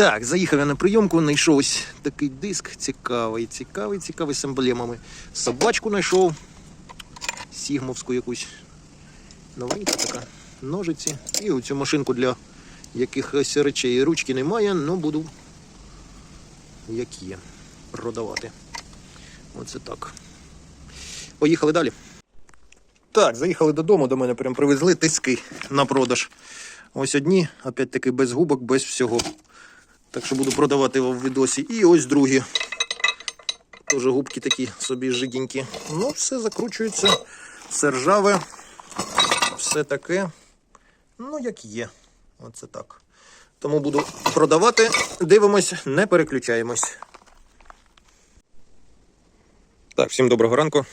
Так, заїхав я на прийомку, знайшов ось такий диск цікавий, цікавий, цікавий з емблемами. Собачку знайшов. Сігмовську якусь. Новенька така. Ножиці. І оцю машинку для якихось речей. Ручки немає, але буду як є. Продавати. Оце так. Поїхали далі. Так, заїхали додому, до мене прям привезли тиски на продаж. Ось одні, опять-таки без губок, без всього. Так що буду продавати його в відосі. І ось другі. Теж губки такі собі жиденькі. Ну, все закручується, все ржаве, все таке. Ну, як є. Оце так. Тому буду продавати. Дивимось, не переключаємось. Так, всім доброго ранку.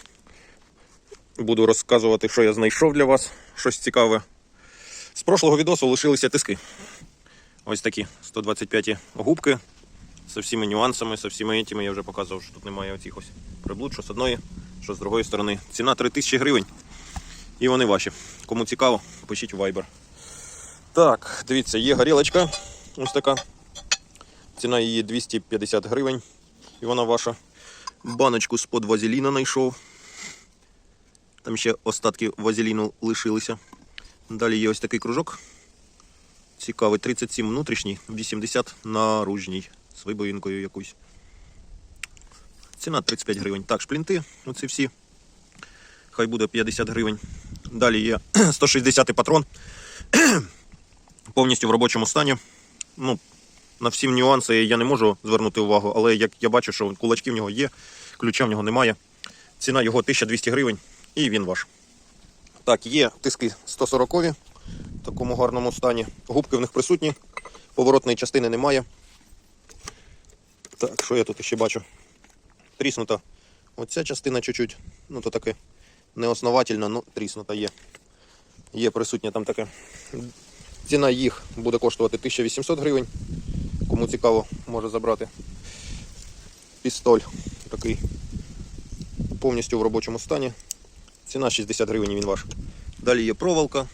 Буду розказувати, що я знайшов для вас. Щось цікаве. З прошлого відосу лишилися тиски. Ось такі 125 губки. З всіма нюансами, з всіма етими я вже показував, що тут немає оцих ось приблуд, що з одної, що з другої сторони. Ціна 3000 гривень. І вони ваші. Кому цікаво, пишіть у Viber. Так, дивіться, є горілочка. Ось така. Ціна її 250 гривень. І вона ваша. Баночку з-под вазеліна знайшов. Там ще остатки вазеліну лишилися. Далі є ось такий кружок. Цікавий, 37 внутрішній, 80 наружній. З вибоїнкою якусь. Ціна 35 гривень. Так, шплінти, оці всі. Хай буде 50 гривень. Далі є 160 патрон. Повністю в робочому стані. Ну, на всі нюанси я не можу звернути увагу, але як я бачу, що кулачки в нього є, ключа в нього немає. Ціна його 1200 гривень і він ваш. Так, є тиски 140 в такому гарному стані. Губки в них присутні, поворотної частини немає. Так, що я тут ще бачу? Тріснута. Оця частина чуть-чуть, ну то таке неосновательно, ну тріснута є. Є присутня там таке. Ціна їх буде коштувати 1800 гривень. Кому цікаво, може забрати. Пістоль такий повністю в робочому стані. Ціна 60 гривень він ваш. Далі є проволока.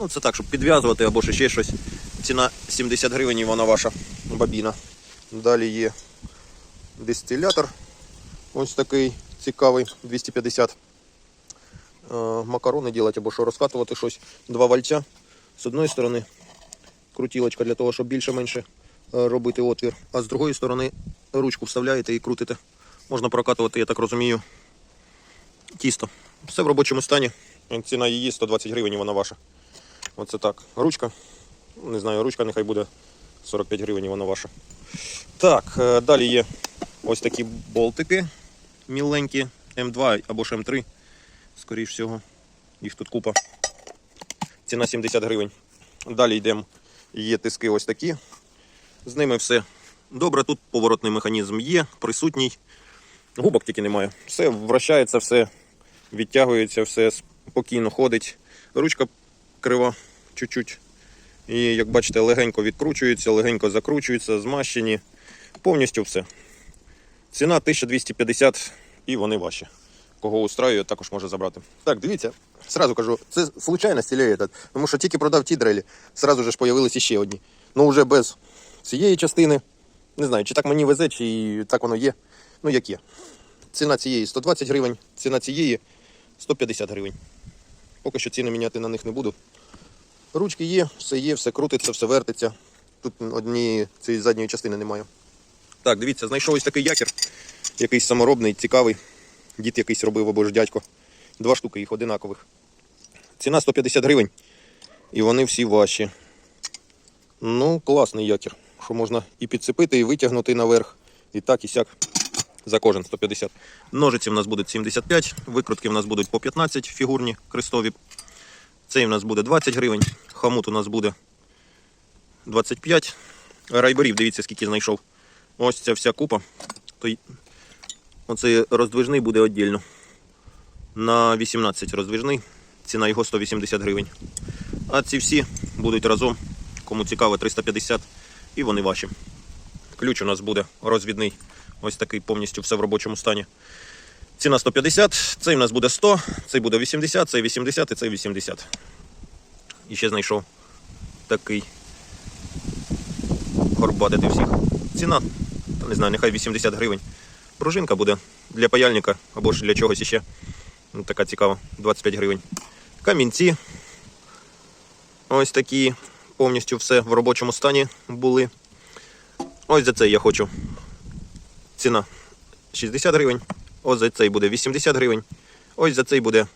Ну, це так, щоб підв'язувати або ще щось. Ціна 70 гривень і вона ваша бабіна. Далі є дистилятор. Ось такий цікавий, 250 е, макарони робити або що розкатувати щось. Два вальця. З одної сторони крутілочка для того, щоб більше-менше е, робити отвір. А з другої сторони ручку вставляєте і крутите. Можна прокатувати, я так розумію, тісто. Все в робочому стані. Ціна її 120 гривень, вона ваша. Оце так. Ручка. Не знаю, ручка нехай буде 45 гривень, і вона ваша. Так, е, далі є ось такі болтики міленькі, М2 або ж М3, скоріш всього. Їх тут купа. Ціна 70 гривень. Далі йдемо. Є тиски ось такі. З ними все добре. Тут поворотний механізм є, присутній. Губок тільки немає. Все вращається, все відтягується, все спокійно ходить. Ручка крива чуть-чуть. І, як бачите, легенько відкручується, легенько закручується, змащені. Повністю все. Ціна 1250 і вони ваші. Кого устраює, також може забрати. Так, дивіться, сразу кажу, це случайно стілеє, тому що тільки продав ті дрелі, сразу ж появилися ще одні. Ну вже без цієї частини. Не знаю, чи так мені везе, чи так воно є. Ну, як є. Ціна цієї 120 гривень, ціна цієї 150 гривень. Поки що ціни міняти на них не буду. Ручки є, все є, все крутиться, все вертиться. Тут одні цієї задньої частини немає. Так, дивіться, знайшов ось такий якір, якийсь саморобний, цікавий. Дід якийсь робив або ж дядько. Два штуки їх одинакових. Ціна 150 гривень. І вони всі ваші. Ну, класний якір. Що можна і підцепити, і витягнути наверх. І так, і сяк. За кожен 150. Ножиці в нас будуть 75, викрутки в нас будуть по 15 фігурні крестові. Цей в нас буде 20 гривень. Хамут у нас буде 25. Райберів, дивіться, скільки знайшов. Ось ця вся купа. Оцей роздвижний буде віддільно. На 18 роздвижний. Ціна його 180 гривень. А ці всі будуть разом. Кому цікаво, 350 і вони ваші. Ключ у нас буде розвідний. Ось такий повністю все в робочому стані. Ціна 150, цей у нас буде 100, цей буде 80, цей 80 і цей 80. І ще знайшов такий горбатити всіх. Ціна, не знаю, нехай 80 гривень. Пружинка буде для паяльника або ж для чогось іще. Ну, така цікава, 25 гривень. Камінці. Ось такі. Повністю все в робочому стані були. Ось за це я хочу. Ціна 60 гривень. Ось за цей буде 80 гривень. Ось за цей буде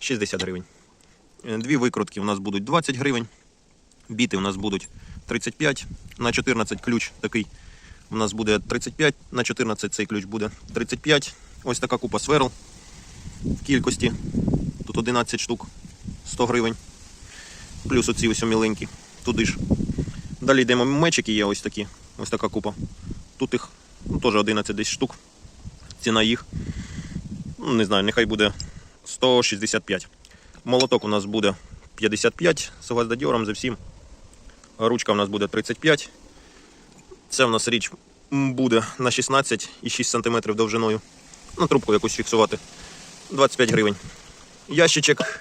60 гривень. Е, Дві викрутки у нас будуть 20 гривень. Біти у нас будуть 35 на 14 ключ такий. У нас буде 35 на 14 цей ключ буде 35. Ось така купа сверл в кількості. Тут 11 штук 100 гривень. Плюс оці ось міленькі. Туди ж. Далі йдемо мечики є ось такі. Ось така купа. Тут їх ну, теж 11 десь штук. Ціна їх. Ну, не знаю, нехай буде 165. Молоток у нас буде 55 з гвоздодьором за всім. Ручка у нас буде 35. Це у нас річ буде на 16 і 6 см довжиною. На трубку якусь фіксувати. 25 гривень. Ящичок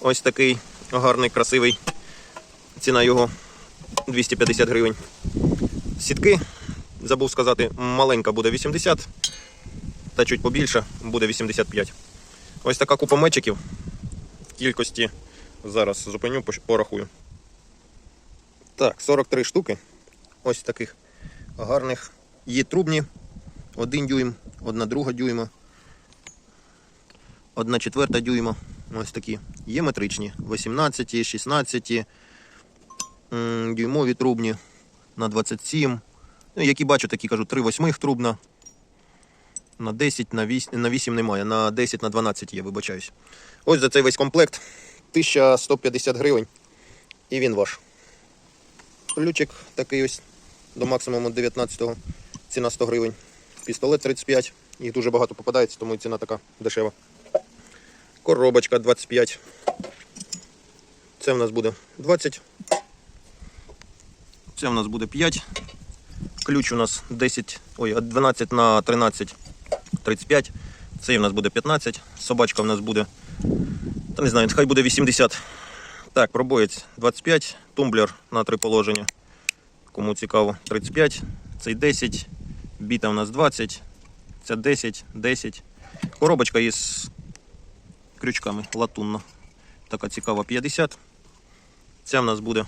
ось такий гарний, красивий. Ціна його 250 гривень. Сітки, забув сказати, маленька буде 80, та чуть побільше буде 85. Ось така купа мечиків в кількості. Зараз зупиню, порахую. Так, 43 штуки. Ось таких гарних. Є трубні. Один дюйм, одна друга дюйма, одна четверта дюйма. Ось такі. Є метричні. 18, 16, дюймові трубні на 27. Ну, які бачу, такі кажу, 3 восьмих трубна. На 10, на 8, на 8 немає, на 10, на 12 є, вибачаюсь. Ось за цей весь комплект 1150 гривень. І він ваш. Ключик такий ось до максимуму 19-го. Ціна 100 гривень. Пістолет 35. Їх дуже багато попадається, тому і ціна така дешева. Коробочка 25. Це в нас буде 20. Це в нас буде 5. Ключ у нас 10, ой, 12 на 13 35. Цей у нас буде 15. Собачка у нас буде. Та не знаю, хай буде 80. Так, пробоєць 25, тумблер на три положення. Кому цікаво, 35, цей 10, біта у нас 20, ця 10, 10. Коробочка із крючками латунна. Така цікава 50. Ця в нас буде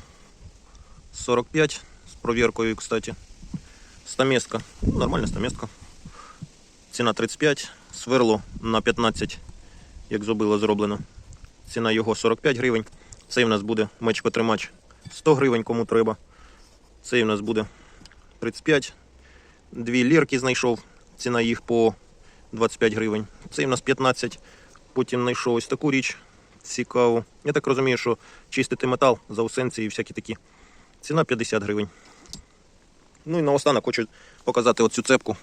45 з провіркою, кстати. Стаместка. Ну, нормальна стаместка. Ціна 35, сверло на 15, як зробило зроблено. Ціна його 45 гривень. Цей в нас буде мечко-тримач 100 гривень, кому треба. Цей в нас буде 35. Дві лірки знайшов. Ціна їх по 25 гривень. Цей в нас 15. Потім знайшов ось таку річ. Цікаву. Я так розумію, що чистити метал, заусенці і всякі такі. Ціна 50 гривень. Ну і наостанок хочу показати оцю цепку.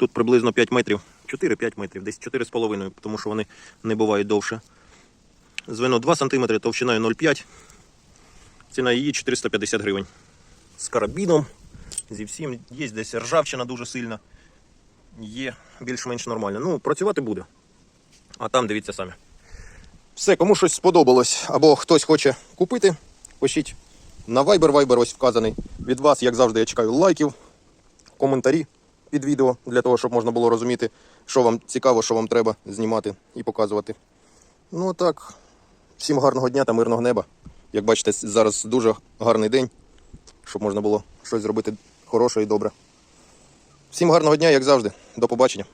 Тут приблизно 5 метрів. 4-5 метрів, десь 4,5, тому що вони не бувають довше. Звено 2 см, товщиною 0,5. Ціна її 450 гривень. З карабіном, зі всім. Є десь ржавчина дуже сильна. Є більш-менш нормально. Ну, працювати буде. А там дивіться самі. Все, кому щось сподобалось, або хтось хоче купити, пишіть на Viber, Viber ось вказаний. Від вас, як завжди, я чекаю лайків, коментарі під відео, для того, щоб можна було розуміти, що вам цікаво, що вам треба знімати і показувати. Ну так, всім гарного дня та мирного неба. Як бачите, зараз дуже гарний день, щоб можна було щось зробити хороше і добре. Всім гарного дня, як завжди. До побачення.